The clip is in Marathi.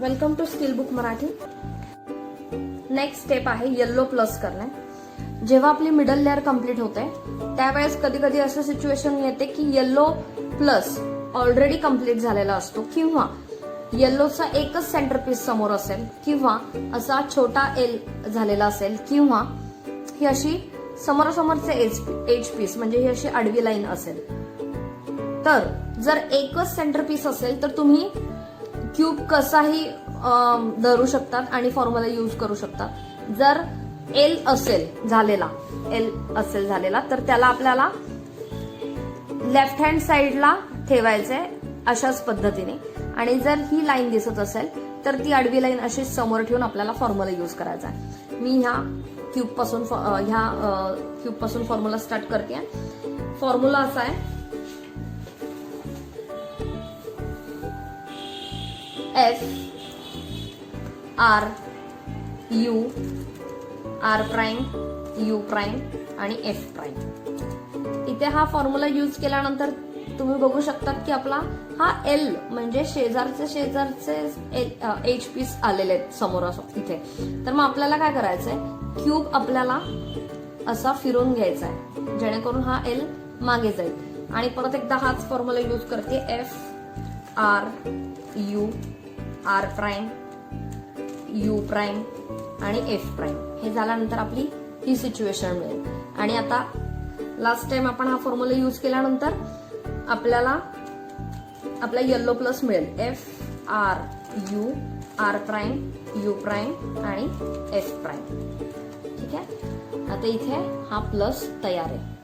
Welcome to skill book Marathi next step आहे येल्लो प्लस करणे. जेव्हा आपली मिडल लेअर कंप्लीट होते त्यावेळेस कधी कधी असं सिच्युएशन येते की येल्लो प्लस ऑलरेडी कंप्लीट झालेला असतो. किंवा येल्लोचा एकच सेंटर पीस समोर असेल किंवा असा छोटा एल झालेला असेल किंवा ही अशी समोरासमोरचे एज एज पीस म्हणजे ही अशी आडवी लाईन असेल. तर जर एकच सेंटर पीस असेल तर तुम्ही क्यूब कसाही धरू शकतात आणि फॉर्म्युला यूज करू शकतात. जर एल असेल झालेला एल असेल झालेला तर त्याला आपल्याला लेफ्ट हँड साईडला ठेवायचंय अशाच पद्धतीने. आणि जर ही लाईन दिसत असेल तर ती आडवी लाईन अशी समोर ठेवून आपल्याला फॉर्म्युला यूज करायचा आहे. मी ह्या क्यूबपासून फॉ- ह्या क्यूबपासून फॉर्म्युला स्टार्ट करते फॉर्म्युला असा आहे. F R U R prime U prime आणि एफ प्राईम इथे हा फॉर्म्युला यूज केल्यानंतर तुम्ही बघू शकतात की आपला हा एल म्हणजे शेजारचे शेजारचे एच पीस आलेले आहेत समोर असो इथे. तर मग आपल्याला काय करायचंय? क्यूब आपल्याला असा फिरून घ्यायचा आहे जेणेकरून हा एल मागे जाईल. आणि परत एकदा हाच फॉर्म्युला यूज करते. F R U R prime U prime आणि एफ प्राईम. हे झाल्यानंतर आपली ही सिच्युएशन मिळेल. आणि आता लास्ट टाइम आपण हा फॉर्म्युला यूज केल्यानंतर आपल्याला आपला येल्लो प्लस मिळेल. F R U R prime U prime आणि एफ प्राईम ठीक आहे? आता इथे हा प्लस तयार आहे.